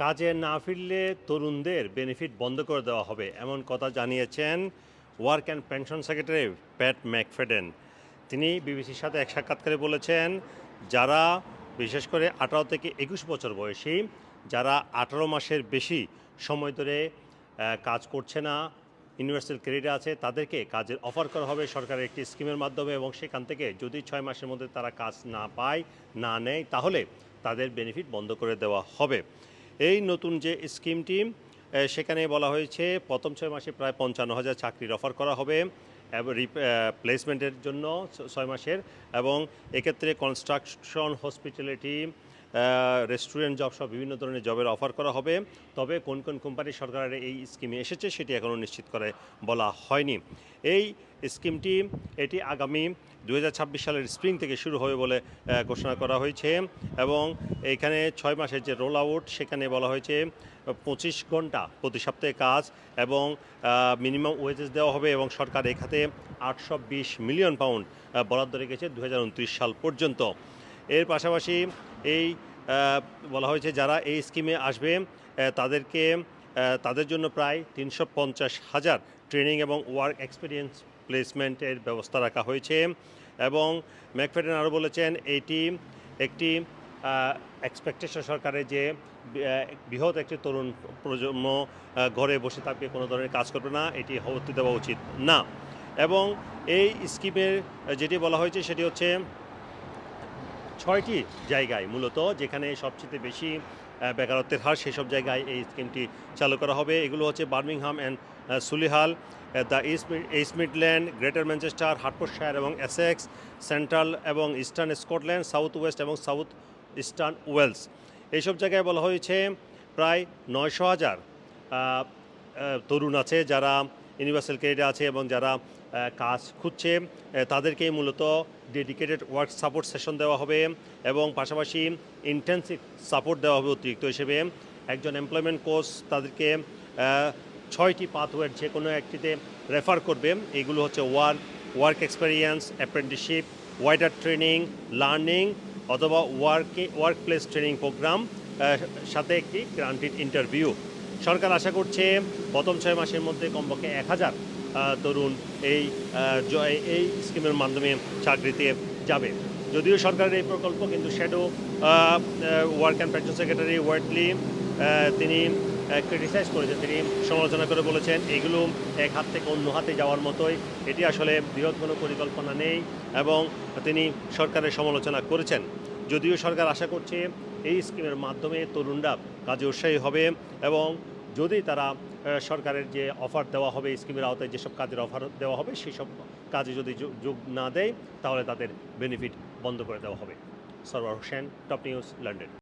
কাজে না ফিরলে তরুণদের বেনিফিট বন্ধ করে দেওয়া হবে, এমন কথা জানিয়েছেন work and pension secretary Pat McFadden তিনি বিবিসির সাথে এক সাক্ষাৎকারে বলেছেন, যারা বিশেষ করে আঠারো থেকে একুশ বছর বয়সী, যারা আঠারো মাসের বেশি সময় ধরে কাজ করছে না ইউনিভার্সাল ক্রেডিট আছে, তাদেরকে কাজের অফার করা হবে সরকারের একটি স্কিমের মাধ্যমে এবং সেখান থেকে যদি ছয় মাসের মধ্যে তারা কাজ না পায়, না নেয়, তাহলে তাদের বেনিফিট বন্ধ করে দেওয়া হবে। এই নতুন যে স্কিমটি সেখানে বলা হয়েছে প্রথম ছয় মাসে প্রায় পঞ্চান্ন হাজার চাকরির অফার করা হবে প্লেসমেন্টের জন্য ছয় মাসের এবং এক্ষেত্রে কনস্ট্রাকশন হসপিটালিটি রেস্টুরেন্ট জব সব বিভিন্ন ধরনের জবের অফার করা হবে। তবে কোন কোন কোম্পানি সরকারের এই স্কিমে এসেছে সেটি এখনও নিশ্চিত করে বলা হয়নি। এই স্কিমটি এটি আগামী দু হাজার ছাব্বিশ সালের স্প্রিং থেকে শুরু হবে বলে ঘোষণা করা হয়েছে এবং এইখানে ছয় মাসের যে রোল আউট সেখানে বলা হয়েছে পঁচিশ ঘণ্টা প্রতি সপ্তাহে কাজ এবং মিনিমাম ওয়েজেস দেওয়া হবে এবং সরকার এই খাতে আটশো মিলিয়ন পাউন্ড বরাদ্দ রেখেছে দু হাজার উনত্রিশ সাল পর্যন্ত। এর পাশাপাশি এই বলা হয়েছে যারা এই স্কিমে আসবে তাদেরকে তাদের জন্য প্রায় তিনশো পঞ্চাশ হাজার ট্রেনিং এবং ওয়ার্ক এক্সপিরিয়েন্স প্লেসমেন্টের ব্যবস্থা রাখা হয়েছে। এবং ম্যাকফেডেন আরও বলেছেন, এটি একটি এক্সপেকটেশন সরকারের যে বৃহৎ একটি তরুণ প্রজন্ম ঘরে বসে থাকবে, কোনো ধরনের কাজ করবে না, এটি হতে দেওয়া উচিত না। এবং এই স্কিমের, যেটি বলা হয়েছে, সেটি হচ্ছে ছয়টি জায়গায় মূলত, যেখানে সবচেয়ে বেশি বেকারত্বের হার সেসব জায়গায় এই স্কিমটি চালু করা হবে। এগুলো হচ্ছে Birmingham and Solihull the East East Midland, Greater Manchester Hertfordshire এবং এসেক্স, সেন্ট্রাল এবং ইস্টার্ন স্কটল্যান্ড, সাউথ ওয়েস্ট এবং সাউথ ইস্টার্ন ওয়েলস। এইসব জায়গায় বলা হয়েছে, প্রায় নয়শো হাজার তরুণ আছে যারা ইউনিভার্সাল ক্রেডিট আছে এবং যারা কাজ খুঁজছে তাদেরকেই মূলত ডেডিকেটেড ওয়ার্ক সাপোর্ট সেশন দেওয়া হবে এবং পাশাপাশি ইন্টেন্সিভ সাপোর্ট দেওয়া হবে অতিরিক্ত হিসেবে। একজন এমপ্লয়মেন্ট কোর্স তাদেরকে ছয়টি পাথওয়ের যে কোনো একটিতে রেফার করবে। এগুলো হচ্ছে work work experience apprenticeship wider training learning অথবা ওয়ার্কে ওয়ার্ক প্লেস ট্রেনিং প্রোগ্রাম সাথে একটি গ্রান্টেড ইন্টারভিউ সরকার আশা করছে প্রথম ছয় মাসের মধ্যে কমপক্ষে এক হাজার তরুণ এই এই স্কিমের মাধ্যমে চাকরিতে যাবে। যদিও সরকারের এই প্রকল্প কিন্তু shadow work and pension secretary Wardley তিনি ক্রিটিসাইজ করেছেন। তিনি সমালোচনা করে বলেছেন, এগুলো এক হাত থেকে অন্য হাতে যাওয়ার মতোই। এটি আসলে বৃহৎ কোনো পরিকল্পনা নেই। এবং তিনি সরকারের সমালোচনা করেছেন। যদিও সরকার আশা করছে এই স্কিমের মাধ্যমে তরুণরা কাজে উৎসাহী হবে এবং যদি তারা সরকারের যে অফার দেওয়া হবে, স্কিমের আওতায় যেসব কাজের অফার দেওয়া হবে সেই সব কাজে যদি যোগ- না দেয়, তাহলে তাদের বেনিফিট বন্ধ করে দেওয়া হবে। Sarwar Hossain, top news, London.